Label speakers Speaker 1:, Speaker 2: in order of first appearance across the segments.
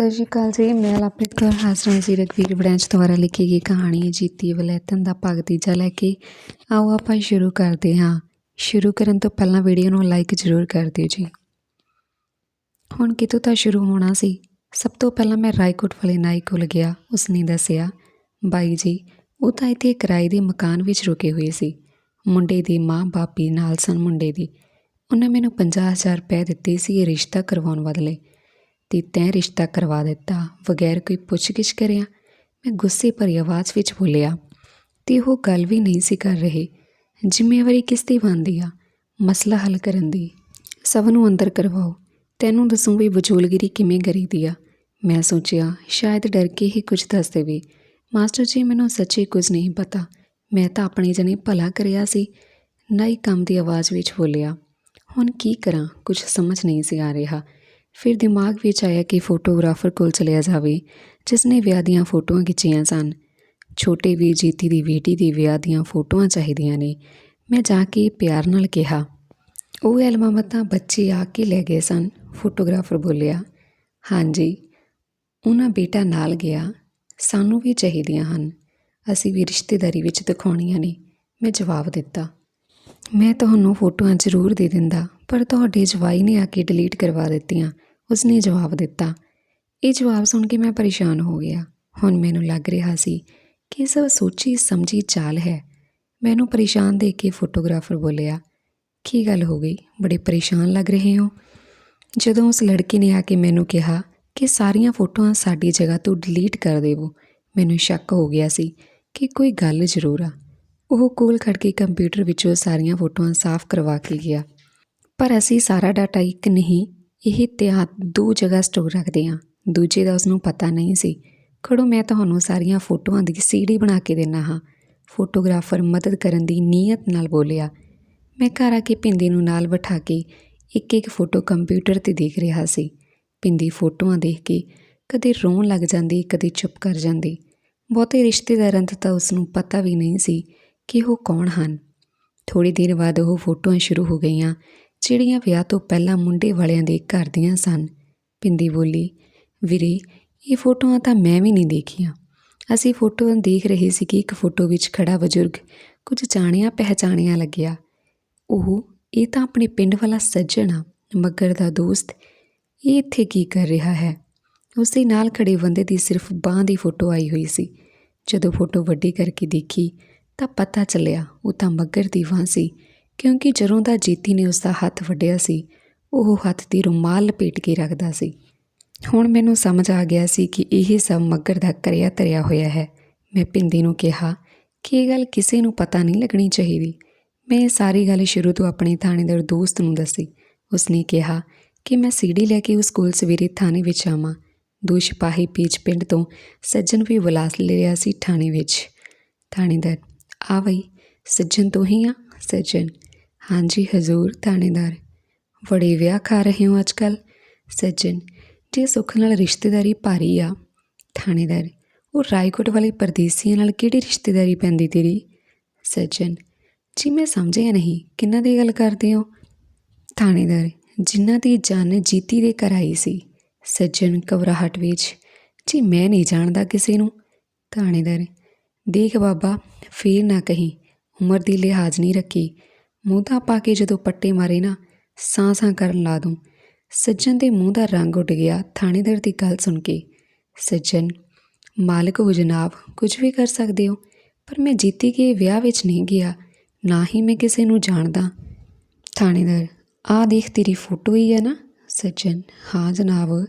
Speaker 1: ਸਤਿ ਸ਼੍ਰੀ ਅਕਾਲ ਜੀ, ਮੈਂ ਲਵਪ੍ਰੀਤ ਕੌਰ, ਹਾਜ਼ਰ ਜੀ ਰਘਵੀਰ ਬ੍ਰਾਂਚ ਦੁਆਰਾ ਲਿਖੀ ਗਈ ਕਹਾਣੀ ਜੀਤੀ ਵਲੈਤਨ ਦਾ ਭਾਗ ਤੀਜਾ ਲੈ ਕੇ। ਆਓ ਆਪਾਂ ਸ਼ੁਰੂ ਕਰਦੇ ਹਾਂ। ਸ਼ੁਰੂ ਕਰਨ ਤੋਂ ਪਹਿਲਾਂ ਵੀਡੀਓ ਨੂੰ ਲਾਈਕ ਜ਼ਰੂਰ ਕਰ ਦਿਓ ਜੀ। ਹੁਣ ਕਿਤੋਂ ਤਾਂ ਸ਼ੁਰੂ ਹੋਣਾ ਸੀ? ਸਭ ਤੋਂ ਪਹਿਲਾਂ ਮੈਂ ਰਾਏਕੋਟ ਵਾਲੇ ਨਾਈ ਕੋਲ ਗਿਆ, ਉਸਨੇ ਦੱਸਿਆ, ਬਾਈ ਜੀ, ਉਹ ਤਾਂ ਇੱਥੇ ਕਿਰਾਏ ਦੇ ਮਕਾਨ ਵਿੱਚ ਰੁਕੇ ਹੋਏ ਸੀ। ਮੁੰਡੇ ਦੀ ਮਾਂ ਬਾਪੀ ਨਾਲ ਸਨ ਮੁੰਡੇ ਦੀ। ਉਹਨਾਂ ਮੈਨੂੰ 50000 ਰੁਪਏ ਦਿੱਤੇ ਸੀ ਇਹ ਰਿਸ਼ਤਾ ਕਰਵਾਉਣ ਬਦਲੇ। ਤੇ ਤੈਂ ਰਿਸ਼ਤਾ ਕਰਵਾ ਦਿੱਤਾ, ਬਗੈਰ ਕੋਈ ਪੁੱਛਗਿੱਛ ਕਰਿਆ। ਮੈਂ ਗੁੱਸੇ ਭਰੀ ਆਵਾਜ਼ ਵਿੱਚ ਬੋਲਿਆ, ਤੇ ਉਹ ਗੱਲ ਵੀ ਨਹੀਂ ਸੀ ਕਰ ਰਹੇ। ਜ਼ਿੰਮੇਵਾਰੀ ਕਿਸ ਦੀ ਬਣਦੀ ਆ? ਮਸਲਾ ਹੱਲ ਕਰਨ ਦੀ। ਸਭ ਨੂੰ ਅੰਦਰ ਕਰਵਾਓ। ਤੈਨੂੰ ਦੱਸੂ ਵੀ ਵਜੂਲਗਿਰੀ ਕਿਵੇਂ ਕਰੀਦੀ ਆ। ਮੈਂ ਸੋਚਿਆ, ਸ਼ਾਇਦ ਡਰ ਕੇ ਹੀ ਕੁਝ ਦੱਸ ਦੇਵੇ। ਮਾਸਟਰ ਜੀ, ਮੈਨੂੰ ਸੱਚੀ ਕੁਝ ਨਹੀਂ ਪਤਾ। ਮੈਂ ਤਾਂ ਆਪਣੇ ਜਨੇ ਭਲਾ ਕਰਿਆ ਸੀ। ਨਈ ਕੰਮ ਦੀ ਆਵਾਜ਼ ਵਿੱਚ ਬੋਲਿਆ, ਹੁਣ ਕੀ ਕਰਾਂ? ਕੁਝ ਸਮਝ ਨਹੀਂ ਸੀ ਆ ਰਿਹਾ। ਫਿਰ ਦਿਮਾਗ ਵਿੱਚ ਆਇਆ ਕਿ ਫੋਟੋਗ੍ਰਾਫਰ ਕੋਲ ਚਲਿਆ ਜਾਵੇ, ਜਿਸ ਨੇ ਵਿਆਹ ਦੀਆਂ ਫੋਟੋਆਂ ਖਿੱਚੀਆਂ ਸਨ। ਛੋਟੇ ਵੀ ਜੀਤੀ ਦੀ ਬੇਟੀ ਦੀ ਵਿਆਹ ਦੀਆਂ ਫੋਟੋਆਂ ਚਾਹੀਦੀਆਂ ਨੇ, ਮੈਂ ਜਾ ਕੇ ਪਿਆਰ ਨਾਲ ਕਿਹਾ। ਉਹ ਐਲਬਮਾਂ ਤਾਂ ਬੱਚੇ ਆ ਕੇ ਲੈ ਗਏ ਸਨ, ਫੋਟੋਗ੍ਰਾਫਰ ਬੋਲਿਆ। ਹਾਂਜੀ, ਉਹਨਾਂ ਬੇਟਾ ਨਾਲ ਗਿਆ, ਸਾਨੂੰ ਵੀ ਚਾਹੀਦੀਆਂ ਹਨ। ਅਸੀਂ ਵੀ ਰਿਸ਼ਤੇਦਾਰੀ ਵਿੱਚ ਦਿਖਾਉਣੀਆਂ ਨੇ, ਮੈਂ ਜਵਾਬ ਦਿੱਤਾ। ਮੈਂ ਤੁਹਾਨੂੰ ਫੋਟੋਆਂ ਜ਼ਰੂਰ ਦੇ ਦਿੰਦਾ। ਪਰ ਤੁਹਾਡੇ ਜਵਾਈ ਨੇ ਆ ਕੇ ਡਿਲੀਟ ਕਰਵਾ ਦਿੱਤੀਆਂ। ਉਸਨੇ ਜਵਾਬ ਦਿੱਤਾ। ਇਹ ਜਵਾਬ ਸੁਣ ਕੇ ਮੈਂ ਪਰੇਸ਼ਾਨ ਹੋ ਗਿਆ। ਹੁਣ ਮੈਨੂੰ ਲੱਗ ਰਿਹਾ ਸੀ ਕਿ ਇਹ ਸਭ ਸੋਚੀ ਸਮਝੀ ਚਾਲ ਹੈ। ਮੈਨੂੰ ਪਰੇਸ਼ਾਨ ਦੇਖ ਕੇ ਫੋਟੋਗ੍ਰਾਫਰ ਬੋਲਿਆ, ਕੀ ਗੱਲ ਹੋ ਗਈ? ਬੜੇ ਪਰੇਸ਼ਾਨ ਲੱਗ ਰਹੇ ਹੋ? ਜਦੋਂ ਉਸ ਲੜਕੀ ਨੇ ਆ ਕੇ ਮੈਨੂੰ ਕਿਹਾ ਕਿ ਸਾਰੀਆਂ ਫੋਟੋਆਂ ਸਾਡੀ ਜਗ੍ਹਾ ਤੋਂ ਡਿਲੀਟ ਕਰ ਦੇਵੋ, ਮੈਨੂੰ ਸ਼ੱਕ ਹੋ ਗਿਆ ਸੀ ਕਿ ਕੋਈ ਗੱਲ ਜ਼ਰੂਰ ਆ। ਉਹ ਕੋਲ ਖੜ ਕੇ ਕੰਪਿਊਟਰ ਵਿੱਚੋਂ ਸਾਰੀਆਂ ਫੋਟੋਆਂ ਸਾਫ਼ ਕਰਵਾ ਕੇ ਗਿਆ। ਪਰ ਅਸੀਂ ਸਾਰਾ ਡਾਟਾ ਇੱਕ ਨਹੀਂ, ਇਹ ਤਿਆਰ ਦੋ ਜਗ੍ਹਾ ਸਟੋਰ ਰੱਖਦੇ ਹਾਂ। ਦੂਜੇ ਦਾ ਉਸਨੂੰ ਪਤਾ ਨਹੀਂ ਸੀ। ਖੜੋ, ਮੈਂ ਤੁਹਾਨੂੰ ਸਾਰੀਆਂ ਫੋਟੋਆਂ ਦੀ ਸੀੜੀ ਬਣਾ ਕੇ ਦੇਣਾ ਹਾਂ। ਫੋਟੋਗ੍ਰਾਫਰ ਮਦਦ ਕਰਨ ਦੀ ਨੀਅਤ ਨਾਲ ਬੋਲਿਆ, ਮੈਂ ਘਰ ਆ ਕੇ ਪਿੰਦੀ ਨੂੰ ਨਾਲ ਬਿਠਾ ਕੇ ਇੱਕ ਇੱਕ ਫੋਟੋ ਕੰਪਿਊਟਰ ਤੇ ਦੇਖ ਰਿਹਾ ਸੀ। ਪਿੰਦੀ ਫੋਟੋਆਂ ਦੇਖ ਕੇ ਕਦੇ ਰੋਣ ਲੱਗ ਜਾਂਦੀ, ਕਦੇ ਚੁੱਪ ਕਰ ਜਾਂਦੀ। ਬਹੁਤੇ ਰਿਸ਼ਤੇਦਾਰਾਂ ਦਾ ਤਾਂ ਉਸ ਨੂੰ ਪਤਾ ਵੀ ਨਹੀਂ ਸੀ ਕਿ ਉਹ ਕੌਣ ਹਨ। ਥੋੜੀ ਦੇਰ ਬਾਅਦ ਉਹ ਫੋਟੋਆਂ ਸ਼ੁਰੂ ਹੋ ਗਈਆਂ। ਜਿਹੜੀਆਂ ਵਿਆਹ ਤੋਂ ਪਹਿਲਾਂ ਮੁੰਡੇ ਵਾਲਿਆਂ ਦੇ ਘਰ ਦੀਆਂ ਸਨ। ਪਿੰਦੀ ਬੋਲੀ, ਵੀਰੇ, ਇਹ ਫੋਟੋਆਂ ਤਾਂ ਮੈਂ ਵੀ ਨਹੀਂ ਦੇਖੀਆਂ। ਅਸੀਂ ਫੋਟੋਆਂ ਦੇਖ ਰਹੇ ਸੀ ਕਿ ਇੱਕ ਫੋਟੋ ਵਿੱਚ ਖੜਾ ਬਜ਼ੁਰਗ ਕੁਝ ਜਾਣਿਆ ਪਹਿਚਾਣਿਆ ਲੱਗਿਆ। ਉਹ, ਇਹ ਤਾਂ ਆਪਣੇ ਪਿੰਡ ਵਾਲਾ ਸੱਜਣ ਆ, ਮੱਗਰ ਦਾ ਦੋਸਤ। ਇਹ ਇੱਥੇ ਕੀ ਕਰ ਰਿਹਾ ਹੈ? ਉਸ ਦੇ ਨਾਲ ਖੜੇ ਬੰਦੇ ਦੀ ਸਿਰਫ ਬਾਹ ਦੀ ਫੋਟੋ ਆਈ ਹੋਈ ਸੀ। ਜਦੋਂ ਫੋਟੋ ਵੱਡੀ ਕਰਕੇ ਦੇਖੀ ਤਾਂ ਪਤਾ ਚੱਲਿਆ, ਉਹ ਤਾਂ ਮੱਗਰ ਦੀ ਬਾਂਹ ਸੀ। ਕਿਉਂਕਿ ਜਦੋਂ ਦਾ ਜੀਤੀ ਨੇ ਉਸ ਦਾ ਹੱਥ ਵੱਢਿਆ ਸੀ, ਉਹ ਹੱਥ ਦੀ ਰੁਮਾਲ ਲਪੇਟ ਕੇ ਰੱਖਦਾ ਸੀ। ਹੁਣ ਮੈਨੂੰ ਸਮਝ ਆ ਗਿਆ ਸੀ ਕਿ ਇਹ ਸਭ ਮੱਗਰ ਦਾ ਕਰਿਆ ਤਰਿਆ ਹੋਇਆ ਹੈ। ਮੈਂ ਪਿੰਦੀ ਨੂੰ ਕਿਹਾ, ਕਿ ਇਹ ਗੱਲ ਕਿਸੇ ਨੂੰ ਪਤਾ ਨਹੀਂ ਲੱਗਣੀ ਚਾਹੀਦੀ? ਮੈਂ ਇਹ ਸਾਰੀ ਗੱਲ ਸ਼ੁਰੂ ਤੋਂ ਆਪਣੇ ਥਾਣੇਦਾਰ ਦੋਸਤ ਨੂੰ ਦੱਸੀ। ਉਸਨੇ ਕਿਹਾ ਕਿ ਮੈਂ ਸੀੜੀ ਲੈ ਕੇ ਉਸ ਕੋਲ ਸਵੇਰੇ ਥਾਣੇ ਵਿੱਚ ਆਵਾਂ। ਦੋ ਸਿਪਾਹੀ ਪੀਚ ਪਿੰਡ ਤੋਂ ਸੱਜਣ ਵੀ ਵਲਾਸ ਲੈ ਰਿਹਾ ਸੀ ਥਾਣੇ ਵਿੱਚ। ਥਾਣੇਦਾਰ, ਆ ਬਈ, ਸੱਜਣ ਤੋਂ ਹੀ ਆ? ਸੱਜਣ। ਹਾਂਜੀ, ਹਜ਼ੂਰ ਥਾਣੇਦਾਰ। ਬੜੇ ਵਿਆਹ ਖਾ ਰਹੇ ਹੋ ਅੱਜਕੱਲ ਸੱਜਣ, ਜੇ ਸੁੱਖ ਨਾਲ ਰਿਸ਼ਤੇਦਾਰੀ ਭਾਰੀ ਆ। ਥਾਣੇਦਾਰ, ਉਹ ਰਾਏਕੋਟ ਵਾਲੇ ਪਰਦੇਸੀਆਂ ਨਾਲ ਕਿਹੜੀ ਰਿਸ਼ਤੇਦਾਰੀ ਪੈਂਦੀ ਤੇਰੀ? ਸੱਜਣ, ਜੀ ਮੈਂ ਸਮਝਿਆ ਨਹੀਂ, ਕਿੰਨਾ ਦੀ ਗੱਲ ਕਰਦੇ ਹੋ? ਥਾਣੇਦਾਰ, ਜਿਨ੍ਹਾਂ ਦੀ ਜਾਨ ਜੀਤੀ ਦੇ ਘਰ ਆਈ ਸੀ। ਸੱਜਣ ਘਬਰਾਹਟ ਵਿੱਚ, ਜੀ ਮੈਂ ਨਹੀਂ ਜਾਣਦਾ ਕਿਸੇ ਨੂੰ। ਥਾਣੇਦਾਰ, ਦੇਖ ਬਾਬਾ, ਫੇਰ ਨਾ ਕਹੀਂ, ਉਮਰ ਦੀ ਲਿਹਾਜ਼ ਨਹੀਂ ਰੱਖੀ। ਮੂੰਹ ਤਾਂ ਪਾ ਕੇ ਜਦੋਂ ਪੱਟੇ ਮਾਰੇ ਨਾ ਸਾਂ ਸਾਂ ਕਰਨ ਲਾ ਦੂੰ। ਸੱਜਣ ਦੇ ਮੂੰਹ ਦਾ ਰੰਗ ਉੱਡ ਗਿਆ ਥਾਣੇਦਾਰ ਦੀ ਗੱਲ ਸੁਣ ਕੇ। ਸੱਜਣ, ਮਾਲਕ ਹੋ ਜਨਾਬ, ਕੁਝ ਵੀ ਕਰ ਸਕਦੇ ਹੋ, ਪਰ ਮੈਂ ਜੀਤੀ ਕੇ ਵਿਆਹ ਵਿੱਚ ਨਹੀਂ ਗਿਆ, ਨਾ ਹੀ ਮੈਂ ਕਿਸੇ ਨੂੰ ਜਾਣਦਾ। ਥਾਣੇਦਾਰ ਆ ਦੇਖ ਤੇਰੀ ਫੋਟੋ ਹੀ ਹੈ ਨਾ? ਸੱਜਣ, ਹਾਂ ਜਨਾਬ,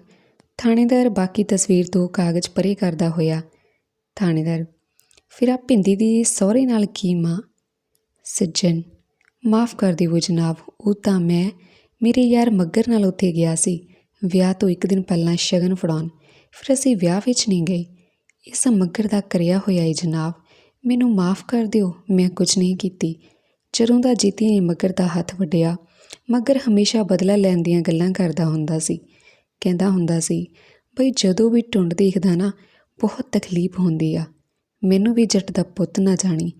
Speaker 1: ਥਾਣੇਦਾਰ ਬਾਕੀ ਤਸਵੀਰ ਤੋਂ ਕਾਗਜ਼ ਪਰੇ ਕਰਦਾ ਹੋਇਆ। ਥਾਣੇਦਾਰ, ਫਿਰ ਆ ਭਿੰਦੀ ਦੀ ਸਹੁਰੇ ਨਾਲ ਕੀ ਮਾਂ? ਸੱਜਣ ਮਾਫ ਕਰ ਦਿਓ ਜਨਾਬ, ਉਹ ਤਾਂ ਮੈਂ, ਮੇਰੇ ਯਾਰ ਮੱਗਰ ਨਾਲ ਉੱਥੇ ਗਿਆ ਸੀ, ਵਿਆਹ ਤੋਂ ਇੱਕ ਦਿਨ ਪਹਿਲਾਂ ਸ਼ਗਨ ਫੜਾਉਣ, ਫਿਰ ਅਸੀਂ ਵਿਆਹ ਵਿੱਚ ਨਹੀਂ ਗਏ। ਇਸ ਮੱਗਰ ਦਾ ਕਰਿਆ ਹੋਇਆ ਹੈ ਜਨਾਬ, ਮੈਨੂੰ ਮਾਫ ਕਰ ਦਿਓ, ਮੈਂ ਕੁਝ ਨਹੀਂ ਕੀਤੀ। ਜਦੋਂ ਦਾ ਜੀਤੀ ਨੇ ਮੱਗਰ ਦਾ ਹੱਥ ਵੱਢਿਆ, ਮੱਗਰ ਹਮੇਸ਼ਾ ਬਦਲਾ ਲੈਣ ਦੀਆਂ ਗੱਲਾਂ ਕਰਦਾ ਹੁੰਦਾ ਸੀ। ਕਹਿੰਦਾ ਹੁੰਦਾ ਸੀ, ਬਈ ਜਦੋਂ ਵੀ ਟੁੰਡ ਦੇਖਦਾ ਨਾ, ਬਹੁਤ ਤਕਲੀਫ ਹੁੰਦੀ ਆ। ਮੈਨੂੰ ਵੀ ਜੱਟ ਦਾ ਪੁੱਤ ਨਾ ਜਾਣੀ।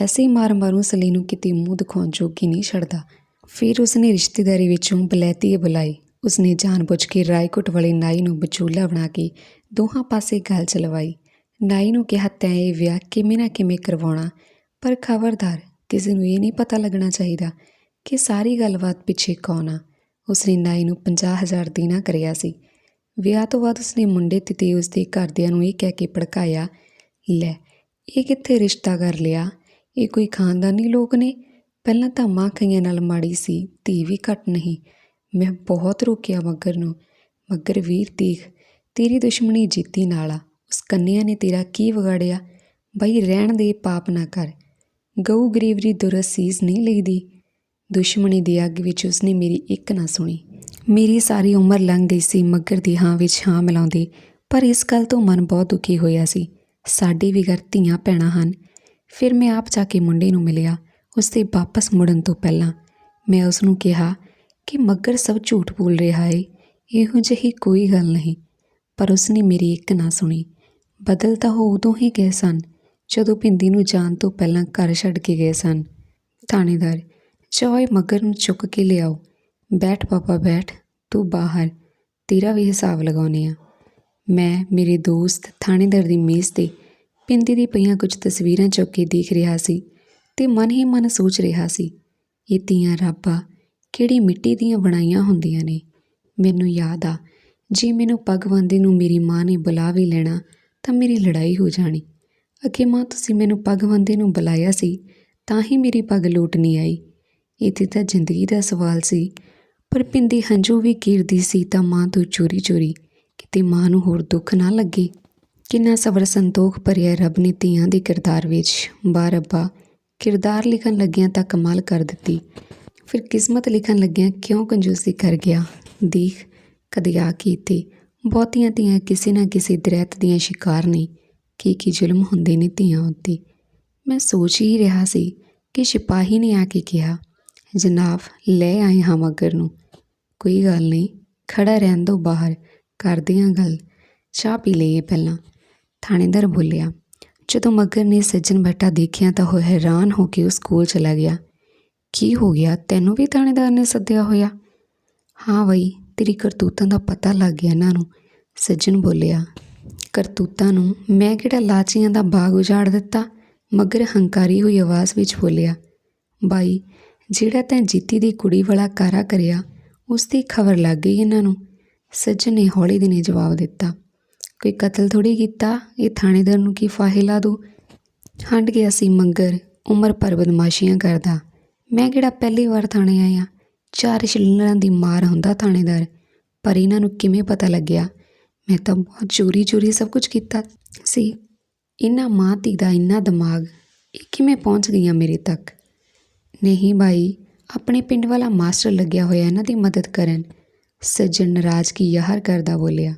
Speaker 1: ਐਸੀ ਮਾਰ ਮਾਰੂ ਸਲੀ ਨੂੰ ਕਿਤੇ ਮੂੰਹ ਦਿਖਾਉਣ ਜੋਗੀ ਨਹੀਂ ਛੱਡਦਾ। ਫਿਰ ਉਸਨੇ ਰਿਸ਼ਤੇਦਾਰੀ ਵਿੱਚੋਂ ਬਲੈਤੀਏ ਬੁਲਾਈ। ਉਸਨੇ ਜਾਣਬੁੱਝ ਕੇ ਰਾਏਕੋਟ ਵਾਲੇ ਨਾਈ ਨੂੰ ਬਚੂਲਾ ਬਣਾ ਕੇ ਦੋਹਾਂ ਪਾਸੇ ਗੱਲ ਚਲਵਾਈ। ਨਾਈ ਨੂੰ ਕਿਹਾ, ਤੈਂ ਇਹ ਵਿਆਹ ਕਿਵੇਂ ਨਾ ਕਿਵੇਂ ਕਰਵਾਉਣਾ? ਪਰ ਖਬਰਦਾਰ, ਕਿਸੇ ਨੂੰ ਇਹ ਨਹੀਂ ਪਤਾ ਲੱਗਣਾ ਚਾਹੀਦਾ ਕਿ ਸਾਰੀ ਗੱਲਬਾਤ ਪਿੱਛੇ ਕੌਣ ਆ। ਉਸਨੇ ਨਾਈ ਨੂੰ 50000 ਦੇਣਾ ਕਰਿਆ ਸੀ। ਵਿਆਹ ਤੋਂ ਬਾਅਦ ਉਸਨੇ ਮੁੰਡੇ ਤੇ ਤੇ ਉਸਦੇ ਘਰਦਿਆਂ ਨੂੰ ਇਹ ਕਹਿ ਕੇ ਭੜਕਾਇਆ, ਲੈ, ਇਹ ਕਿੱਥੇ ਰਿਸ਼ਤਾ ਕਰ ਲਿਆ? ਇਹ ਕੋਈ ਖਾਨਦਾਨੀ ਲੋਕ ਨੇ? ਪਹਿਲਾਂ ਤਾਂ ਮਾਂ ਕਈਆਂ ਨਾਲ ਮਾੜੀ ਸੀ, ਧੀ ਵੀ ਘੱਟ ਨਹੀਂ। ਮੈਂ ਬਹੁਤ ਰੋਕਿਆ ਮੱਗਰ ਨੂੰ। ਮੱਗਰ ਵੀਰ ਦੇਖ, ਤੇਰੀ ਦੁਸ਼ਮਣੀ ਜੀਤੀ ਨਾਲ ਆ। ਉਸ ਕੰਨਿਆ ਨੇ ਤੇਰਾ ਕੀ ਵਿਗਾੜਿਆ? ਬਈ ਰਹਿਣ ਦੇ ਪਾਪ ਨਾ ਕਰ। ਗਊ ਗਰੀਬਰੀ ਦੁਰਸੀਸ ਨਹੀਂ ਲਈਦੀ। ਦੁਸ਼ਮਣੀ ਦੀ ਅੱਗ ਵਿੱਚ ਉਸਨੇ ਮੇਰੀ ਇੱਕ ਨਾ ਸੁਣੀ। ਮੇਰੀ ਸਾਰੀ ਉਮਰ ਲੰਘ ਗਈ ਸੀ ਮੱਗਰ ਦੀ ਹਾਂ ਵਿੱਚ ਹਾਂ ਮਿਲਾਉਂਦੇ। ਪਰ ਇਸ ਗੱਲ ਤੋਂ ਮਨ ਬਹੁਤ ਦੁਖੀ ਹੋਇਆ ਸੀ। ਸਾਡੇ ਵੀ ਘਰ ਧੀਆਂ ਭੈਣਾਂ ਹਨ। ਫਿਰ ਮੈਂ ਆਪ ਜਾ ਕੇ ਮੁੰਡੇ ਨੂੰ ਮਿਲਿਆ। ਉਸ ਦੇ ਵਾਪਸ ਮੁੜਨ ਤੋਂ ਪਹਿਲਾਂ ਮੈਂ ਉਸ ਨੂੰ ਕਿਹਾ ਕਿ ਮੱਗਰ ਸਭ ਝੂਠ ਬੋਲ ਰਿਹਾ ਏ, ਇਹੋ ਜਿਹੀ ਕੋਈ ਗੱਲ ਨਹੀਂ। ਪਰ ਉਸਨੇ ਮੇਰੀ ਇੱਕ ਨਾ ਸੁਣੀ। ਬਦਲ ਤਾਂ ਉਹ ਉਦੋਂ ਹੀ ਗਏ ਸਨ ਜਦੋਂ ਭਿੰਦੀ ਨੂੰ ਜਾਣ ਤੋਂ ਪਹਿਲਾਂ ਘਰ ਛੱਡ ਕੇ ਗਏ ਸਨ। ਥਾਣੇਦਾਰ ਚੋਏ ਮੱਗਰ ਨੂੰ ਚੁੱਕ ਕੇ ਲਿਆਓ। ਬੈਠ ਪਾਪਾ, ਬੈਠ, ਤੂੰ ਬਾਹਰ। ਤੇਰਾ ਵੀ ਹਿਸਾਬ ਲਗਾਉਨੇ ਆ ਮੈਂ, ਮੇਰੇ ਦੋਸਤ, ਥਾਣੇਦਾਰ ਦੀ ਮੇਜ਼ ਤੇ ਪਿੰਦੀ ਦੀ ਪਈਆਂ ਕੁਝ ਤਸਵੀਰਾਂ ਚੁੱਕ ਕੇ ਦੇਖ ਰਿਹਾ ਸੀ ਤੇ ਮਨ ਹੀ ਮਨ ਸੋਚ ਰਿਹਾ ਸੀ, ਇਹ ਤੀਆਂ ਰੱਬਾ ਕਿਹੜੀ ਮਿੱਟੀ ਦੀਆਂ ਬਣਾਈਆਂ ਹੁੰਦੀਆਂ ਨੇ? ਮੈਨੂੰ ਯਾਦ ਆ, ਜੇ ਮੈਨੂੰ ਪੱਗ ਬੰਨ੍ਹਦੇ ਨੂੰ ਮੇਰੀ ਮਾਂ ਨੇ ਬੁਲਾ ਵੀ ਲੈਣਾ ਤਾਂ ਮੇਰੀ ਲੜਾਈ ਹੋ ਜਾਣੀ। ਅੱਗੇ ਮਾਂ, ਤੁਸੀਂ ਮੈਨੂੰ ਪੱਗ ਬੰਨ੍ਹਦੇ ਨੂੰ ਬੁਲਾਇਆ ਸੀ ਤਾਂ ਹੀ ਮੇਰੀ ਪੱਗ ਲੋਟ ਨਹੀਂ ਆਈ। ਇਹ ਤਾਂ ਜ਼ਿੰਦਗੀ ਦਾ ਸਵਾਲ ਸੀ, ਪਰ ਪਿੰਦੀ ਹੰਝੂ ਵੀ ਗਿਰਦੀ ਸੀ ਤਾਂ ਮਾਂ ਤੋਂ ਚੋਰੀ ਚੋਰੀ ਕਿਤੇ ਮਾਂ ਨੂੰ ਹੋਰ ਦੁੱਖ ਨਾ ਲੱਗੇ। ਕਿੰਨਾ ਸਬਰ ਸੰਤੋਖ ਭਰਿਆ ਰੱਬ ਨੇ ਧੀਆਂ ਦੇ ਕਿਰਦਾਰ ਵਿੱਚ। ਬਾ ਰੱਬਾ, ਕਿਰਦਾਰ ਲਿਖਣ ਲੱਗਿਆਂ ਤਾਂ ਕਮਾਲ ਕਰ ਦਿੱਤੀ। ਫਿਰ ਕਿਸਮਤ ਲਿਖਣ ਲੱਗਿਆਂ ਕਿਉਂ ਕੰਜੂਸੀ ਕਰ ਗਿਆ? ਦੇਖ, ਕਦੇ ਆ ਕੇ ਇੱਥੇ ਬਹੁਤੀਆਂ ਧੀਆਂ ਕਿਸੇ ਨਾ ਕਿਸੇ ਦਰੈਤ ਦੀਆਂ ਸ਼ਿਕਾਰ ਨੇ। ਕੀ ਕੀ ਜ਼ੁਲਮ ਹੁੰਦੇ ਨੇ ਧੀਆਂ ਉੱਤੇ। ਮੈਂ ਸੋਚ ਹੀ ਰਿਹਾ ਸੀ ਕਿ ਸਿਪਾਹੀ ਨੇ ਆ ਕੇ ਕਿਹਾ, ਜਨਾਬ, ਲੈ ਆਏ ਹਾਂ ਮਗਰ ਨੂੰ। ਕੋਈ ਗੱਲ ਨਹੀਂ, ਖੜਾ ਰਹਿਣ ਦੋ ਬਾਹਰ ਕਰਦੇ ਹਾਂ ਗੱਲ। ਚਾਹ ਪੀ ਲਈਏ ਪਹਿਲਾਂ। ਥਾਣੇਦਾਰ ਬੋਲਿਆ, ਜਦੋਂ ਮਗਰ ਨੇ ਸੱਜਣ ਬੈਠਾ ਦੇਖਿਆ ਤਾਂ ਉਹ ਹੈਰਾਨ ਹੋ ਕੇ ਉਸ ਕੋਲ ਚਲਾ ਗਿਆ। ਕੀ ਹੋ ਗਿਆ? ਤੈਨੂੰ ਵੀ ਥਾਣੇਦਾਰ ਨੇ ਸੱਦਿਆ ਹੋਇਆ? ਹਾਂ ਬਈ, ਤੇਰੀ ਕਰਤੂਤਾਂ ਦਾ ਪਤਾ ਲੱਗ ਗਿਆ ਇਹਨਾਂ ਨੂੰ, ਸੱਜਣ ਬੋਲਿਆ। ਕਰਤੂਤਾਂ ਨੂੰ? ਮੈਂ ਕਿਹੜਾ ਲਾਚੀਆਂ ਦਾ ਬਾਗ ਉਜਾੜ ਦਿੱਤਾ? ਮਗਰ ਹੰਕਾਰੀ ਹੋਈ ਆਵਾਜ਼ ਵਿੱਚ ਬੋਲਿਆ, ਬਾਈ, ਜਿਹੜਾ ਤੈਂ ਜੀਤੀ ਦੀ ਕੁੜੀ ਵਾਲਾ ਕਾਰਾ ਕਰਿਆ ਉਸ ਦੀ ਖਬਰ ਲੱਗ ਗਈ ਇਹਨਾਂ ਨੂੰ ਸੱਜਣ ਨੇ ਹੌਲੀ ਦਿਨੇ ਜਵਾਬ ਦਿੱਤਾ ਕੋਈ ਕਤਲ ਥੋੜੀ ਕੀਤਾ, ਇਹ ਥਾਣੇਦਾਰ ਨੂੰ ਕੀ ਫਾਹੇ ਲਾ ਦੂ ਹੰਡ ਗਿਆ ਸੀ ਮੰਗਰ, ਉਮਰ ਭਰ ਬਦਮਾਸ਼ੀਆਂ ਕਰਦਾ। ਮੈਂ ਕਿਹੜਾ ਪਹਿਲੀ ਵਾਰ ਥਾਣੇ ਆਇਆ ਚਾਰ ਛਿਲਣਾਂ ਦੀ ਮਾਰ ਹੁੰਦਾ ਥਾਣੇਦਾਰ, ਪਰ ਇਹਨਾਂ ਨੂੰ ਕਿਵੇਂ ਪਤਾ ਲੱਗਿਆ? ਮੈਂ ਤਾਂ ਬਹੁਤ ਚੋਰੀ ਚੋਰੀ ਸਭ ਕੁਝ ਕੀਤਾ ਸੀ। ਇਹਨਾਂ ਮਾਂ ਧੀ ਦਾ ਇੰਨਾ ਦਿਮਾਗ, ਇਹ ਕਿਵੇਂ ਪਹੁੰਚ ਗਈਆਂ ਮੇਰੇ ਤੱਕ? ਨਹੀਂ ਭਾਈ ਆਪਣੇ ਪਿੰਡ ਵਾਲਾ ਮਾਸਟਰ ਲੱਗਿਆ ਹੋਇਆ ਇਹਨਾਂ ਦੀ ਮਦਦ ਕਰਨ, ਸੱਜਣ ਨਾਰਾਜ਼ ਕੀ ਯਾਰ ਕਰਦਾ ਬੋਲਿਆ।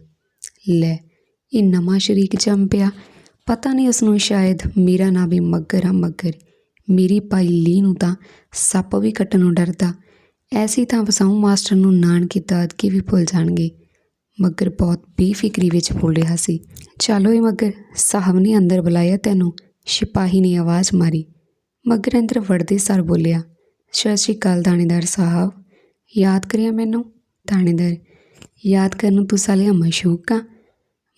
Speaker 1: ਲੈ ਇਹ ਨਵਾਂ ਸ਼ਰੀਕ ਜੰਮ ਪਿਆ। ਪਤਾ ਨਹੀਂ ਉਸ ਨੂੰ ਸ਼ਾਇਦ ਮੇਰਾ ਨਾਂ ਵੀ ਮੱਗਰ ਆ ਮੱਗਰ ਮੇਰੀ ਪਾਈ ਲੀ ਨੂੰ ਤਾਂ ਸੱਪ ਵੀ ਕੱਟਣ ਨੂੰ ਡਰਦਾ। ਐਸੀ ਤਾਂ ਵਸਾਉ ਮਾਸਟਰ ਨੂੰ ਨਾਨਕੀ ਦਾਦ ਕੀ ਵੀ ਭੁੱਲ ਜਾਣਗੇ। ਮੱਗਰ ਬਹੁਤ ਬੇਫਿਕਰੀ ਵਿੱਚ ਬੋਲ ਰਿਹਾ ਸੀ। ਚਲੋ ਇਹ ਮੱਗਰ ਸਾਹਿਬ ਨੇ ਅੰਦਰ ਬੁਲਾਇਆ ਤੈਨੂੰ। ਸਿਪਾਹੀ ਨੇ ਆਵਾਜ਼ ਮਾਰੀ। ਮੱਗਰ ਅੰਦਰ ਵੜਦੇ ਸਾਰ ਬੋਲਿਆ, ਸਤਿ ਸ਼੍ਰੀ ਅਕਾਲ ਦਾਣੇਦਾਰ ਸਾਹਿਬ। ਯਾਦ ਕਰਿਆ ਮੈਨੂੰ? ਦਾਣੇਦਾਰ, ਯਾਦ ਕਰਨ ਨੂੰ ਤੂੰ ਸਾਲਿਆ ਮਸ਼ੂਕ ਆ।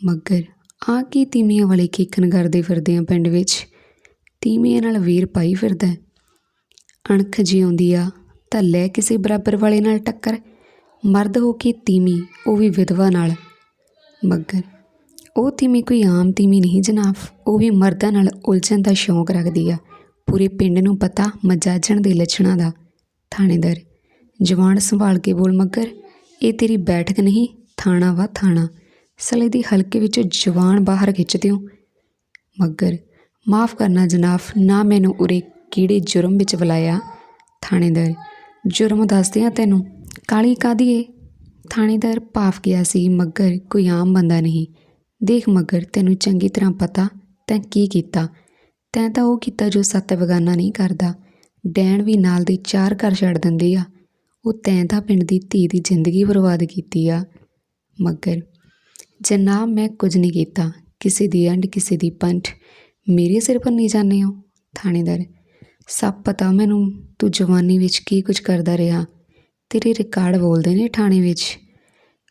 Speaker 1: ਮੱਗਰ ਆ ਕੀ ਤੀਮੀਆਂ ਵਾਲੇ ਕੀਕਨ ਕਰਦੇ ਫਿਰਦੇ ਆ ਪਿੰਡ ਵਿੱਚ? ਤੀਮੀਆਂ ਨਾਲ ਵੀਰ ਪਾਈ ਫਿਰਦਾ ਅਣਖ ਅਣਖ ਆਉਂਦੀ ਆ, ਤਾਂ ਲੈ ਕਿਸੇ ਬਰਾਬਰ ਵਾਲੇ ਨਾਲ ਟੱਕਰ। ਮਰਦ ਹੋ ਕੇ ਤੀਮੀ ਉਹ ਵੀ ਵਿਧਵਾ ਨਾਲ। ਮੱਗਰ, ਉਹ ਤੀਮੀ ਕੋਈ ਆਮ ਤੀਮੀ ਨਹੀਂ ਜਨਾਬ, ਉਹ ਵੀ ਮਰਦਾਂ ਨਾਲ ਉਲਝਣ ਦਾ ਸ਼ੌਂਕ ਰੱਖਦੀ ਆ। ਪੂਰੇ ਪਿੰਡ ਨੂੰ ਪਤਾ ਮਜਾਜਣ ਦੇ ਲੱਛਣਾਂ ਦਾ। ਥਾਣੇਦਾਰ, ਜਵਾਨ ਸੰਭਾਲ ਕੇ ਬੋਲ ਮੱਗਰ, ਇਹ ਤੇਰੀ ਬੈਠਕ ਨਹੀਂ, ਥਾਣਾ ਵਾ ਥਾਣਾ। ਸਲੇ ਦੀ ਹਲਕੇ ਵਿੱਚੋਂ ਜਵਾਨ ਬਾਹਰ ਖਿੱਚ ਦਿਓ। ਮਗਰ, ਮਾਫ ਕਰਨਾ ਜਨਾਬ, ਨਾ ਮੈਨੂੰ ਉਰੇ ਕਿਹੜੇ ਜੁਰਮ ਵਿੱਚ ਬੁਲਾਇਆ। ਥਾਣੇਦਾਰ, ਜੁਰਮ ਦੱਸਦੇ ਆ ਤੈਨੂੰ ਕਾਲੀ ਕਾਦੀ ਏ? ਥਾਣੇਦਾਰ ਭਾਫ ਗਿਆ ਸੀ। ਮਗਰ, ਕੋਈ ਆਮ ਬੰਦਾ ਨਹੀਂ। ਦੇਖ ਮਗਰ, ਤੈਨੂੰ ਚੰਗੀ ਤਰ੍ਹਾਂ ਪਤਾ, ਤੈਂ ਕੀ ਕੀਤਾ? ਤੈਂ ਤਾਂ ਉਹ ਕੀਤਾ ਜੋ ਸੱਤ ਬਗਾਨਾ ਨਹੀਂ ਕਰਦਾ। ਡੈਣ ਵੀ ਨਾਲ ਦੇ ਚਾਰ ਘਰ ਛੱਡ ਦਿੰਦੇ ਆ। ਉਹ ਤੈਂ ਤਾਂ ਪਿੰਡ ਦੀ ਧੀ ਦੀ ਜ਼ਿੰਦਗੀ ਬਰਬਾਦ ਕੀਤੀ ਆ। ਮਗਰ ਜਨਾਬ ਮੈਂ ਕੁਝ ਨਹੀਂ ਕੀਤਾ, ਕਿਸੇ ਦੀ ਅੰਡ ਕਿਸੇ ਦੀ ਪੰਠ ਮੇਰੇ ਸਿਰ ਪਰ ਨਹੀਂ ਜਾਣੇ ਹੋ? ਥਾਣੇਦਾਰ, ਸਭ ਪਤਾ ਮੈਨੂੰ, ਤੂੰ ਜਵਾਨੀ ਵਿੱਚ ਕੀ ਕੁਝ ਕਰਦਾ ਰਿਹਾ? ਤੇਰੇ ਰਿਕਾਰਡ ਬੋਲਦੇ ਨੇ ਥਾਣੇ ਵਿੱਚ।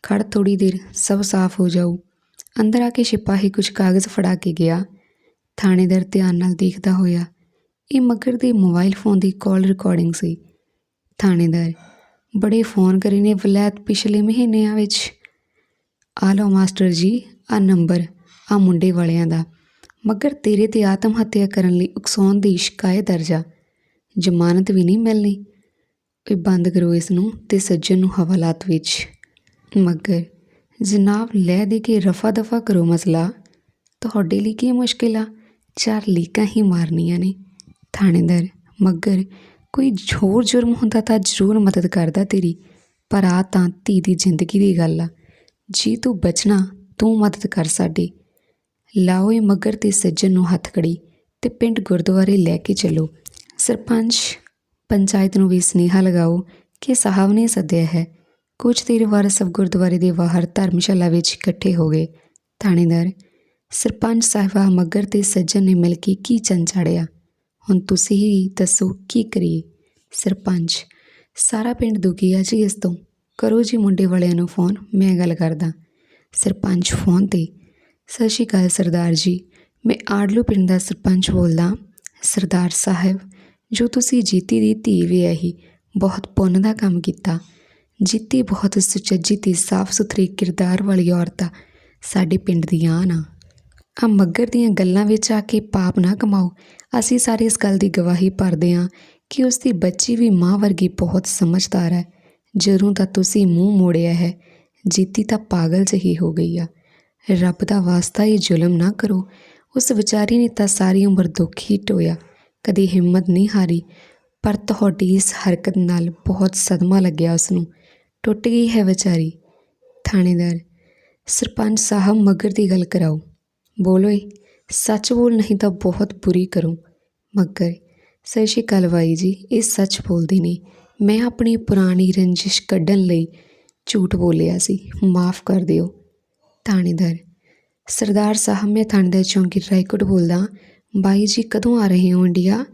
Speaker 1: ਖੜ ਥੋੜੀ ਦੇਰ, ਸਭ ਸਾਫ਼ ਹੋ ਜਾਊ। ਅੰਦਰ ਆ ਕੇ ਸਿਪਾਹੀ ਕੁਝ ਕਾਗਜ਼ ਫੜਾ ਕੇ ਗਿਆ। ਥਾਣੇਦਾਰ ਧਿਆਨ ਨਾਲ ਦੇਖਦਾ ਹੋਇਆ, ਇਹ ਮਗਰ ਦੇ ਮੋਬਾਈਲ ਫੋਨ ਦੀ ਕਾਲ ਰਿਕਾਰਡਿੰਗ ਸੀ। ਥਾਣੇਦਾਰ, ਬੜੇ ਫੋਨ ਕਰੇ ਨੇ ਵਲੈਤ ਪਿਛਲੇ ਮਹੀਨਿਆਂ ਵਿੱਚ। ਆ ਲਓ ਮਾਸਟਰ ਜੀ ਆ ਨੰਬਰ ਆ ਮੁੰਡੇ ਵਾਲਿਆਂ ਦਾ। ਮਗਰ ਤੇਰੇ ਤੇ ਆਤਮ ਹੱਤਿਆ ਕਰਨ ਲਈ ਉਕਸਾਉਣ ਦੀ ਸ਼ਿਕਾਇਤ ਦਰਜ ਆ। ਜ਼ਮਾਨਤ ਵੀ ਨਹੀਂ ਮਿਲਣੀ। ਇਹ ਬੰਦ ਕਰੋ ਇਸ ਨੂੰ ਤੇ ਸੱਜਣ ਨੂੰ ਹਵਾਲਾਤ ਵਿੱਚ। ਮਗਰ, ਜਨਾਬ ਲੈ ਦੇ ਕੇ ਰਫਾ ਦਫਾ ਕਰੋ ਮਸਲਾ। ਤੁਹਾਡੇ ਲਈ ਕੀ ਮੁਸ਼ਕਿਲ ਆ? ਚਾਰ ਲੀਕਾਂ ਹੀ ਮਾਰਨੀਆਂ ਨੇ। ਥਾਣੇਦਾਰ, ਮਗਰ, ਕੋਈ ਹੋਰ ਜੁਰਮ ਹੁੰਦਾ ਤਾਂ ਜ਼ਰੂਰ ਮਦਦ ਕਰਦਾ ਤੇਰੀ, ਪਰ ਆ ਤਾਂ ਧੀ ਦੀ ਜ਼ਿੰਦਗੀ ਦੀ ਗੱਲ ਆ। ਜੀ ਤੂੰ ਬਚਣਾ, ਤੂੰ ਮਦਦ ਕਰ ਸਾਡੀ। ਲਾਓ ਇਹ ਮਗਰ ਤੇ ਸੱਜਣ ਨੂੰ ਹੱਥ ਕੜੀ ਤੇ ਪਿੰਡ ਗੁਰਦੁਆਰੇ ਲੈ ਕੇ ਚੱਲੋ। ਸਰਪੰਚ, ਪੰਚਾਇਤ ਨੂੰ ਵੀ ਸਨੇਹਾ ਲਗਾਓ ਕਿ ਸਾਹਿਬ ਨੇ ਸੱਦਿਆ ਹੈ। ਕੁਝ ਦੇਰ ਬਾਅਦ ਸਭ ਗੁਰਦੁਆਰੇ ਦੇ ਬਾਹਰ ਧਰਮਸ਼ਾਲਾ ਵਿੱਚ ਇਕੱਠੇ ਹੋ ਗਏ। ਥਾਣੇਦਾਰ, ਸਰਪੰਚ ਸਾਹਿਬਾ ਮਗਰ ਤੇ ਸੱਜਣ ਨੇ ਮਿਲ ਕੇ ਕੀ ਚੰਨ ਚਾੜਿਆ? ਹੁਣ ਤੁਸੀਂ ਹੀ ਦੱਸੋ ਕੀ ਕਰੀਏ? ਸਰਪੰਚ, ਸਾਰਾ ਪਿੰਡ ਦੁਖੀ ਆ ਜੀ ਇਸ ਤੋਂ। ਕਰੋ ਜੀ ਮੁੰਡੇ ਵਾਲਿਆਂ ਨੂੰ ਫੋਨ, ਮੈਂ ਗੱਲ ਕਰਦਾ। ਸਰਪੰਚ ਫੋਨ ਤੇ, ਸਤਿ ਸ਼੍ਰੀ ਅਕਾਲ ਸਰਦਾਰ ਜੀ, ਮੈਂ ਆੜਲੂ ਪਿੰਡ ਦਾ ਸਰਪੰਚ ਬੋਲਦਾ ਸਰਦਾਰ ਸਾਹਿਬ, ਜੋ ਤੁਸੀਂ ਜੀਤੀ ਦੀ ਧੀ ਵਿਆਹੀ, ਬਹੁਤ ਪੁੰਨ ਦਾ ਕੰਮ ਕੀਤਾ। ਜੀਤੀ ਬਹੁਤ ਸੁਚੱਜੀ ਤੇ ਸਾਫ਼ ਸੁਥਰੀ ਕਿਰਦਾਰ ਵਾਲੀ ਔਰਤ ਆ, ਸਾਡੇ ਪਿੰਡ ਦੀ ਆਨ ਆ। ਆ ਮੱਗਰ ਦੀਆਂ ਗੱਲਾਂ ਵਿੱਚ ਆ ਕੇ ਪਾਪ ਨਾ ਕਮਾਓ। ਅਸੀਂ ਸਾਰੇ ਇਸ ਗੱਲ ਦੀ ਗਵਾਹੀ ਭਰਦੇ ਹਾਂ ਕਿ ਉਸ ਦੀ ਬੱਚੀ ਵੀ ਮਾਂ ਵਰਗੀ ਬਹੁਤ ਸਮਝਦਾਰ ਹੈ। ਜਦੋਂ ਤਾਂ ਤੁਸੀਂ ਮੂੰਹ ਮੋੜਿਆ ਹੈ, ਜੀਤੀ ਤਾਂ ਪਾਗਲ ਜਿਹੀ ਹੋ ਗਈ ਆ। ਰੱਬ ਦਾ ਵਾਸਤਾ ਇਹ ਜ਼ੁਲਮ ਨਾ ਕਰੋ। ਉਸ ਵਿਚਾਰੀ ਨੇ ਤਾਂ ਸਾਰੀ ਉਮਰ ਦੁੱਖ ਹੀ ਟੋਇਆ, ਕਦੀ ਹਿੰਮਤ ਨਹੀਂ ਹਾਰੀ, ਪਰ ਤੁਹਾਡੀ ਇਸ ਹਰਕਤ ਨਾਲ ਬਹੁਤ ਸਦਮਾ ਲੱਗਿਆ ਉਸ ਨੂੰ ਟੁੱਟ ਗਈ ਹੈ ਵਿਚਾਰੀ। ਥਾਣੇਦਾਰ, ਸਰਪੰਚ ਸਾਹਿਬ ਮਗਰ ਦੀ ਗੱਲ ਕਰਾਓ। ਬੋਲੋ ਏ, ਸੱਚ ਬੋਲ ਨਹੀਂ ਤਾਂ ਬਹੁਤ ਬੁਰੀ ਕਰੂੰ। ਮਗਰ ਸਤਿ ਸ਼੍ਰੀ ਅਕਾਲ ਬਾਈ ਜੀ, ਇਹ ਸੱਚ ਬੋਲਦੇ ਨੇ। ਮੈਂ ਆਪਣੀ ਪੁਰਾਣੀ ਰੰਜਿਸ਼ ਕੱਢਣ ਲਈ ਝੂਠ ਬੋਲਿਆ ਸੀ। ਮਾਫ ਕਰ ਦਿਓ, ਥਾਣੇਦਾਰ। ਸਰਦਾਰ ਸਾਹਿਬ, ਮੈਂ ਥਾਣੇਦਾਰ ਚੌਂਕੀ ਰਾਏਕੋਟ ਬੋਲਦਾ ਬਾਈ ਜੀ, ਕਦੋਂ ਆ ਰਹੇ ਹੋ ਇੰਡੀਆ?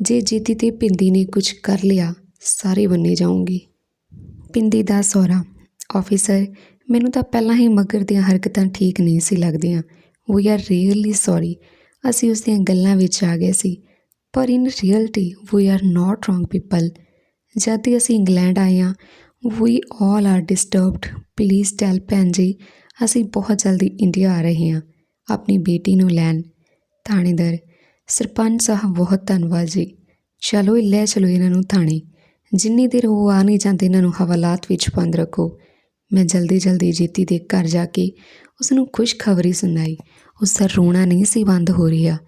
Speaker 1: ਜੇ ਜੀਤੀ ਤੇ ਪਿੰਦੀ ਨੇ ਕੁਝ ਕਰ ਲਿਆ, ਸਾਰੇ ਬੰਨੇ ਜਾਊਂਗੀ। ਪਿੰਦੀ ਦਾ ਸਹੁਰਾ ਆਫੀਸਰ ਮੈਨੂੰ ਤਾਂ ਪਹਿਲਾਂ ਹੀ ਮਗਰ ਦੀਆਂ ਹਰਕਤਾਂ ਠੀਕ ਨਹੀਂ ਸੀ ਲੱਗਦੀਆਂ। ਵੀ ਆਰ ਰੀਅਲੀ ਸੌਰੀ ਅਸੀਂ ਉਸ ਦੀਆਂ ਗੱਲਾਂ ਵਿੱਚ ਆ ਗਏ ਸੀ। ਪਰ in reality we are not wrong people ਜਦ ਦੀ ਅਸੀਂ ਇੰਗਲੈਂਡ ਆਏ ਹਾਂ we all are disturbed please tell ਭੈਣ ਜੀ, ਅਸੀਂ ਬਹੁਤ ਜਲਦੀ ਇੰਡੀਆ ਆ ਰਹੇ ਹਾਂ। ਆਪਣੀ ਬੇਟੀ ਨੂੰ ਲੈਣ। ਥਾਣੇਦਾਰ, ਸਰਪੰਚ ਸਾਹਿਬ ਬਹੁਤ ਧੰਨਵਾਦ ਜੀ। ਚਲੋ ਇਹ ਲੈ ਚਲੋ ਇਹਨਾਂ ਨੂੰ ਥਾਣੇ। ਜਿੰਨੀ ਦੇਰ ਉਹ ਆ ਨਹੀਂ ਜਾਂਦੇ, ਇਹਨਾਂ ਨੂੰ ਹਵਾਲਾਤ ਵਿੱਚ ਬੰਦ ਰੱਖੋ। ਮੈਂ ਜਲਦੀ ਜਲਦੀ ਜੀਤੀ ਦੇ ਘਰ ਜਾ ਕੇ ਉਸ ਨੂੰ ਖੁਸ਼ਖਬਰੀ ਸੁਣਾਈ। ਉਸ ਦਾ ਰੋਣਾ ਨਹੀਂ ਸੀ ਬੰਦ ਹੋ ਰਿਹਾ।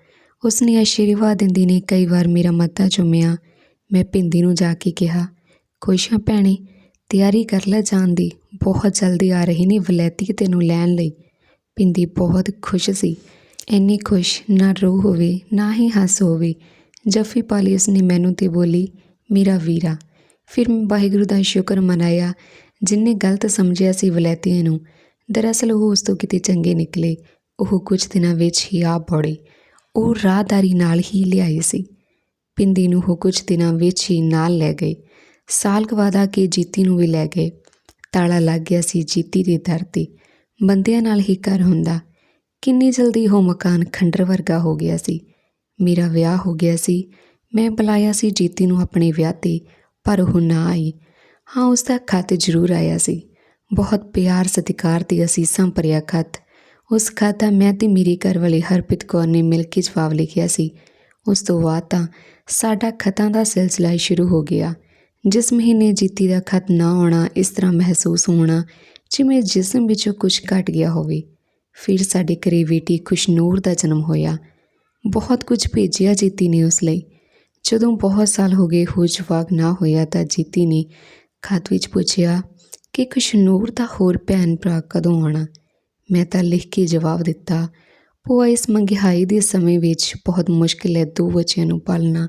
Speaker 1: ਉਸ ਨੇ ਆਸ਼ੀਰਵਾਦ ਦਿੰਦੀ ਨੇ ਕਈ ਵਾਰ ਮੇਰਾ ਮੱਥਾ ਚੁੰਮਿਆ। ਮੈਂ ਭਿੰਦੀ ਨੂੰ ਜਾ ਕੇ ਕਿਹਾ ਖੁਸ਼ ਹਾਂ ਭੈਣੇ, ਤਿਆਰੀ ਕਰ ਲੈ ਜਾਣ ਦੀ। ਬਹੁਤ ਜਲਦੀ ਆ ਰਹੇ ਨੇ ਵਲੈਤੀ ਤੈਨੂੰ ਲੈਣ ਲਈ। ਭਿੰਦੀ ਬਹੁਤ ਖੁਸ਼ ਸੀ। ਇੰਨੀ ਖੁਸ਼ ਨਾ ਰੋ ਹੋਵੇ, ਨਾ ਹੀ ਹੱਸ ਹੋਵੇ। ਜੱਫੀ ਪਾਲੀ ਉਸਨੇ ਮੈਨੂੰ ਤੇ ਬੋਲੀ, ਮੇਰਾ ਵੀਰਾ। ਫਿਰ ਵਾਹਿਗੁਰੂ ਦਾ ਸ਼ੁਕਰ ਮਨਾਇਆ ਜਿਨਨੇ ਗਲਤ ਸਮਝਿਆ ਸੀ ਵਲੈਤੀਆਂ ਨੂੰ। ਦਰਅਸਲ ਉਹ ਉਸ ਤੋਂ ਕਿਤੇ ਚੰਗੇ ਨਿਕਲੇ। ਉਹ ਕੁਝ ਦਿਨਾਂ ਵਿੱਚ ਹੀ ਆ ਬੜੇ। ਉਹ ਰਾਹਦਾਰੀ ਨਾਲ ਹੀ ਲਿਆਏ ਸੀ। ਪਿੰਦੀ ਨੂੰ ਉਹ ਕੁਝ ਦਿਨਾਂ ਵਿੱਚ ਹੀ ਨਾਲ ਲੈ ਗਏ ਸਾਲ ਕੁ ਆ ਕੇ ਜੀਤੀ ਨੂੰ ਵੀ ਲੈ ਗਏ। ਤਾਲਾ ਲੱਗ ਗਿਆ ਸੀ ਜੀਤੀ ਦੇ ਦਰ ਤੇ। ਬੰਦਿਆਂ ਨਾਲ ਹੀ ਘਰ ਹੁੰਦਾ। ਕਿੰਨੀ ਜਲਦੀ ਉਹ ਮਕਾਨ ਖੰਡਰ ਵਰਗਾ ਹੋ ਗਿਆ ਸੀ। ਮੇਰਾ ਵਿਆਹ ਹੋ ਗਿਆ ਸੀ। ਮੈਂ ਬੁਲਾਇਆ ਸੀ ਜੀਤੀ ਨੂੰ ਆਪਣੇ ਵਿਆਹ ਤੇ, ਪਰ ਉਹ ਨਾ ਆਈ। ਹਾਂ, ਉਸ ਦਾ ਖੱਤ ਜ਼ਰੂਰ ਆਇਆ ਸੀ। ਬਹੁਤ ਪਿਆਰ ਸਤਿਕਾਰ ਤੇ ਅਸੀਸਾਂ ਭਰਿਆ ਖਤ। ਉਸ ਖੱਤ ਦਾ ਮੈਂ ਤੇ ਮੇਰੀ ਘਰਵਾਲੀ ਹਰਪ੍ਰੀਤ ਕੌਰ ਨੇ ਮਿਲ ਕੇ ਜਵਾਬ ਲਿਖਿਆ ਸੀ। ਉਸ ਤੋਂ ਬਾਅਦ ਤਾਂ ਸਾਡਾ ਖਤਾਂ ਦਾ ਸਿਲਸਿਲਾ ਹੀ ਸ਼ੁਰੂ ਹੋ ਗਿਆ। ਜਿਸ ਮਹੀਨੇ ਜੀਤੀ ਦਾ ਖਤ ਨਾ ਆਉਣਾ, ਇਸ ਤਰ੍ਹਾਂ ਮਹਿਸੂਸ ਹੋਣਾ, ਜਿਵੇਂ ਜਿਸਮ ਵਿੱਚੋਂ ਕੁਝ ਘਟ ਗਿਆ ਹੋਵੇ। ਫਿਰ ਸਾਡੇ ਘਰੇ ਬੇਟੀ ਖੁਸ਼ਨੂਰ ਦਾ ਜਨਮ ਹੋਇਆ। ਬਹੁਤ ਕੁਝ ਭੇਜਿਆ ਜੀਤੀ ਨੇ ਉਸ ਲਈ। ਜਦੋਂ ਬਹੁਤ ਸਾਲ ਹੋ ਗਏ ਹੋ ਜਵਾਬ ਨਾ ਹੋਇਆ ਤਾਂ ਜੀਤੀ ਨੇ ਖਤ ਵਿੱਚ ਪੁੱਛਿਆ ਕਿ ਖੁਸ਼ਨੂਰ ਦਾ ਹੋਰ ਭੈਣ ਭਰਾ ਕਦੋਂ ਆਉਣਾ? ਮੈਂ ਤਾਂ ਲਿਖ ਕੇ ਜਵਾਬ ਦਿੱਤਾ ਭੂਆ ਇਸ ਮੰਗਿਹਾਈ ਦੇ ਸਮੇਂ ਵਿੱਚ ਬਹੁਤ ਮੁਸ਼ਕਿਲ ਹੈ ਦੋ ਬੱਚਿਆਂ ਨੂੰ ਪਾਲਣਾ।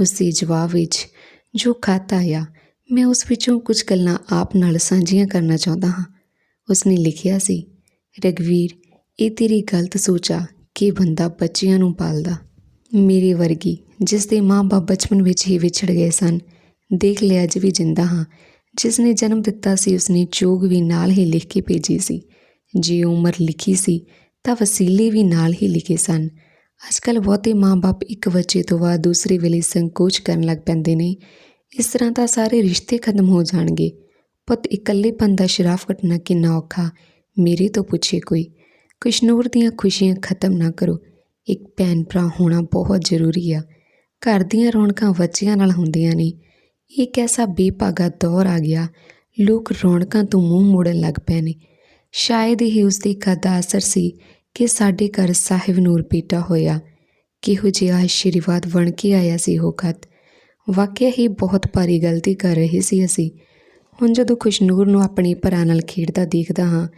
Speaker 1: ਉਸ ਦੇ ਜਵਾਬ ਵਿੱਚ, ਜੋ ਖਤ ਆਇਆ ਮੈਂ ਉਸ ਵਿੱਚੋਂ ਕੁਝ ਗੱਲਾਂ ਆਪ ਨਾਲ ਸਾਂਝੀਆਂ ਕਰਨਾ ਚਾਹੁੰਦਾ ਹਾਂ। ਉਸਨੇ ਲਿਖਿਆ ਸੀ ਰਗਵੀਰ ਇਹ ਤੇਰੀ ਗਲਤ ਸੋਚਾ ਕਿ ਬੰਦਾ ਬੱਚਿਆਂ ਨੂੰ ਪਾਲਦਾ। ਮੇਰੇ ਵਰਗੀ, ਜਿਸ ਦੇ ਮਾਂ-ਬਾਪ ਬਚਪਨ ਵਿੱਚ ਹੀ ਵਿਛੜ ਗਏ ਸਨ, ਦੇਖ ਲਿਆ ਅੱਜ ਵੀ ਜਿੰਦਾ ਹਾਂ। ਜਿਸ ਨੇ ਜਨਮ ਦਿੱਤਾ ਸੀ ਉਸਨੇ ਚੋਗ ਵੀ ਨਾਲ ਹੀ ਲਿਖ ਕੇ ਭੇਜੀ ਸੀ। ਜੇ ਉਮਰ ਲਿਖੀ ਸੀ ਤਾਂ ਵਸੀਲੇ ਵੀ ਨਾਲ ਹੀ ਲਿਖੇ ਸਨ। ਅੱਜਕੱਲ ਬਹੁਤੇ ਮਾਂ-ਬਾਪ ਇੱਕ ਬੱਚੇ ਤੋਂ ਬਾਅਦ ਦੂਸਰੇ ਵੇਲੇ ਸੰਕੋਚ ਕਰਨ ਲੱਗ ਪੈਂਦੇ ਨੇ। ਇਸ ਤਰ੍ਹਾਂ ਤਾਂ ਸਾਰੇ ਰਿਸ਼ਤੇ ਖਤਮ ਹੋ ਜਾਣਗੇ। ਪੁੱਤ ਇਕੱਲੇਪਨ ਦਾ ਸ਼ਰਾਫ ਕੱਟਣਾ ਕਿੰਨਾ ਔਖਾ, ਮੇਰੇ ਤੋਂ ਪੁੱਛੇ ਕੋਈ। ਕਸ਼ਨੂਰ ਦੀਆਂ ਖੁਸ਼ੀਆਂ ਖਤਮ ਨਾ ਕਰੋ। ਇੱਕ ਭੈਣ ਭਰਾ ਹੋਣਾ ਬਹੁਤ ਜ਼ਰੂਰੀ ਆ। ਘਰ ਦੀਆਂ ਰੌਣਕਾਂ ਬੱਚਿਆਂ ਨਾਲ ਹੁੰਦੀਆਂ ਨੇ। ਇੱਕ ਐਸਾ ਬੇਭਾਗਾ ਦੌਰ ਆ ਗਿਆ। ਲੋਕ ਰੌਣਕਾਂ ਤੋਂ ਮੂੰਹ ਮੋੜਨ ਲੱਗ ਪਏ ਨੇ। ਸ਼ਾਇਦ ਇਹ ਉਸ ਦੀ ਕਦ ਦਾ ਅਸਰ ਸੀ ਕਿ ਸਾਡੇ ਘਰ ਸਾਹਿਬ ਨੂਰ ਪੀਟਾ ਹੋਇਆ, ਕਿਹੋ ਜਿਹਾ ਆਸ਼ੀਰਵਾਦ ਬਣ ਕੇ ਆਇਆ ਸੀ ਉਹ ਖਤ ਵਾਕਿਆ ਹੀ ਬਹੁਤ ਭਾਰੀ ਗਲਤੀ ਕਰ ਰਹੇ ਸੀ ਅਸੀਂ। ਹੁਣ ਜਦੋਂ ਖੁਸ਼ਨੂਰ ਨੂੰ ਆਪਣੇ ਭਰਾ ਨਾਲ ਖੇਡਦਾ ਦੇਖਦਾ ਹਾਂ,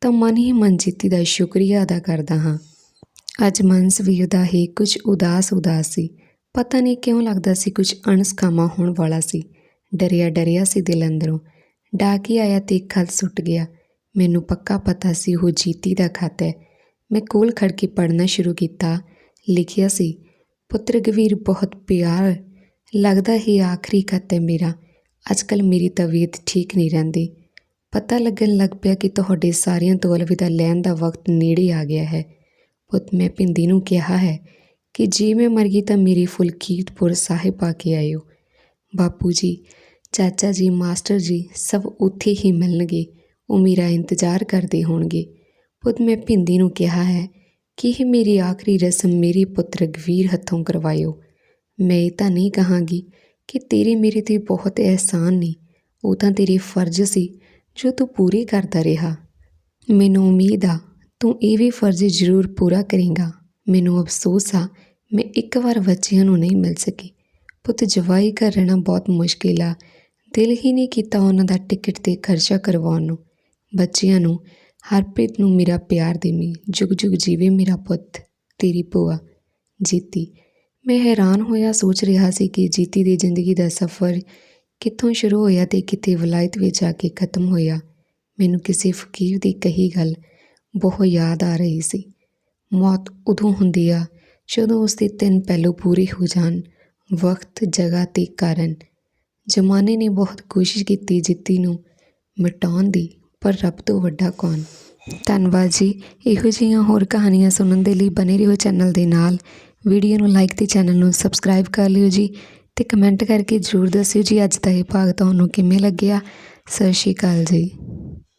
Speaker 1: ਤਾਂ ਮਨ ਹੀ ਮਨਜੀਤੀ ਦਾ ਸ਼ੁਕਰੀਆ ਅਦਾ ਕਰਦਾ ਹਾਂ। ਅੱਜ ਮਨ ਸਵੀਰ ਦਾ ਹੀ ਕੁਝ ਉਦਾਸ ਉਦਾਸ ਸੀ। ਪਤਾ ਨਹੀਂ ਕਿਉਂ ਲੱਗਦਾ ਸੀ ਕੁਝ ਅਣਸਕਾਮਾ ਹੋਣ ਵਾਲਾ ਸੀ। ਡਰਿਆ ਡਰਿਆ ਸੀ ਦਿਲ ਅੰਦਰੋਂ। ਡਾਕੀ ਆਇਆ ਤੇ ਖਤ ਸੁੱਟ ਗਿਆ। ਮੈਨੂੰ ਪੱਕਾ ਪਤਾ ਸੀ ਉਹ ਜੀਤੀ ਦਾ ਖਤ ਹੈ ਮੈਂ ਕੋਲ ਖੜ ਕੇ ਪੜ੍ਹਨਾ ਸ਼ੁਰੂ ਕੀਤਾ, ਲਿਖਿਆ ਸੀ, ਪੁੱਤਰ ਗਵੀਰ ਬਹੁਤ ਪਿਆਰ। ਲੱਗਦਾ ਹੀ ਆਖਰੀ ਖਤ ਹੈ ਮੇਰਾ। ਅੱਜਕੱਲ ਮੇਰੀ ਤਬੀਅਤ ਠੀਕ ਨਹੀਂ ਰਹਿੰਦੀ। ਪਤਾ ਲੱਗਣ ਲੱਗ ਪਿਆ ਕਿ ਤੁਹਾਡੇ ਸਾਰਿਆਂ ਤੋਂ ਅਲਵਿਦਾ ਲੈਣ ਦਾ ਵਕਤ ਨੇੜੇ ਆ ਗਿਆ ਹੈ। ਪੁੱਤ, ਮੈਂ ਪਿੰਦੀ ਨੂੰ ਕਿਹਾ ਹੈ ਕਿ ਜੇ ਮੈਂ ਮਰ ਗਈ ਤਾਂ ਮੇਰੀ ਫੁਲਕੀਤਪੁਰ ਸਾਹਿਬ ਪਾ ਕੇ ਆਇਓ। ਬਾਪੂ ਜੀ, ਚਾਚਾ ਜੀ, ਮਾਸਟਰ ਜੀ ਸਭ ਉੱਥੇ ਹੀ ਮਿਲਣਗੇ। ਉਹ ਮੇਰਾ ਇੰਤਜ਼ਾਰ ਕਰਦੇ ਹੋਣਗੇ। ਪੁੱਤ ਮੈਂ ਭਿੰਦੀ ਨੂੰ ਕਿਹਾ ਹੈ ਕਿ ਇਹ ਮੇਰੀ ਆਖਰੀ ਰਸਮ ਮੇਰੇ ਪੁੱਤਰ ਗਵੀਰ ਹੱਥੋਂ ਕਰਵਾਇਓ। ਮੈਂ ਇਹ ਤਾਂ ਨਹੀਂ ਕਹਾਂਗੀ ਕਿ ਤੇਰੇ ਮੇਰੇ ਤੇ ਬਹੁਤ ਅਹਿਸਾਨ ਨੇ। ਉਹ ਤਾਂ ਤੇਰੇ ਫਰਜ਼ ਸੀ ਜੋ ਤੂੰ ਪੂਰੇ ਕਰਦਾ ਰਿਹਾ। ਮੈਨੂੰ ਉਮੀਦ ਆ, ਤੂੰ ਇਹ ਵੀ ਫਰਜ਼ ਜ਼ਰੂਰ ਪੂਰਾ ਕਰੇਗਾ। ਮੈਨੂੰ ਅਫਸੋਸ ਆ, ਮੈਂ ਇੱਕ ਵਾਰ ਬੱਚਿਆਂ ਨੂੰ ਨਹੀਂ ਮਿਲ ਸਕੀ। ਪੁੱਤ, ਜਵਾਈ ਘਰ ਰਹਿਣਾ ਬਹੁਤ ਮੁਸ਼ਕਿਲ ਆ। ਦਿਲ ਹੀ ਨਹੀਂ ਕੀਤਾ ਉਹਨਾਂ ਦਾ ਟਿਕਟ ਤੇ ਖਰਚਾ ਕਰਵਾਉਣ ਨੂੰ। ਬੱਚਿਆਂ ਨੂੰ ਹਰਪ੍ਰੀਤ ਨੂੰ ਮੇਰਾ ਪਿਆਰ ਦੇਵੀਂ ਜੁਗ ਜੁਗ ਜੀਵੇ ਮੇਰਾ ਪੁੱਤ, ਤੇਰੀ ਭੂਆ, ਜੀਤੀ। ਮੈਂ ਹੈਰਾਨ ਹੋਇਆ ਸੋਚ ਰਿਹਾ ਸੀ ਕਿ ਜੀਤੀ ਦੀ ਜ਼ਿੰਦਗੀ ਦਾ ਸਫ਼ਰ ਕਿੱਥੋਂ ਸ਼ੁਰੂ ਹੋਇਆ ਤੇ ਕਿੱਥੇ ਵਲਾਇਤ ਵਿੱਚ ਆ ਕੇ ਖਤਮ ਹੋਇਆ। ਮੈਨੂੰ ਕਿਸੇ ਫਕੀਰ ਦੀ ਕਹੀ ਗੱਲ ਬਹੁਤ ਯਾਦ ਆ ਰਹੀ ਸੀ। ਮੌਤ ਉਦੋਂ ਹੁੰਦੀ ਆ ਜਦੋਂ ਉਸ ਦੇ ਤਿੰਨ ਪਹਿਲੂ ਪੂਰੇ ਹੋ ਜਾਣ, ਵਕਤ, ਜਗ੍ਹਾ ਤੇ ਕਾਰਨ। ਜ਼ਮਾਨੇ ਨੇ ਬਹੁਤ ਕੋਸ਼ਿਸ਼ ਕੀਤੀ ਜਿੱਤੀ ਨੂੰ ਮਿਟਾਉਣ ਦੀ ਪਰ ਰੱਬ ਤੋਂ ਵੱਡਾ ਕੌਣ? ਧੰਨਵਾਦ ਜੀ। ਇਹੋ ਜਿਹੀਆਂ ਹੋਰ ਕਹਾਣੀਆਂ ਸੁਣਨ ਦੇ ਲਈ ਬਨੇ ਰਹੋ ਚੈਨਲ ਦੇ ਨਾਲ। ਵੀਡੀਓ ਨੂੰ ਲਾਈਕ ਤੇ ਚੈਨਲ ਨੂੰ ਸਬਸਕ੍ਰਾਈਬ ਕਰ ਲਿਓ ਜੀ ਤੇ ਕਮੈਂਟ ਕਰਕੇ ਜ਼ਰੂਰ ਦੱਸਿਓ ਜੀ ਅੱਜ ਦਾ ਇਹ ਭਾਗ ਤੁਹਾਨੂੰ ਕਿਵੇਂ ਲੱਗਿਆ। ਸਤਿ ਸ਼੍ਰੀ ਅਕਾਲ ਜੀ।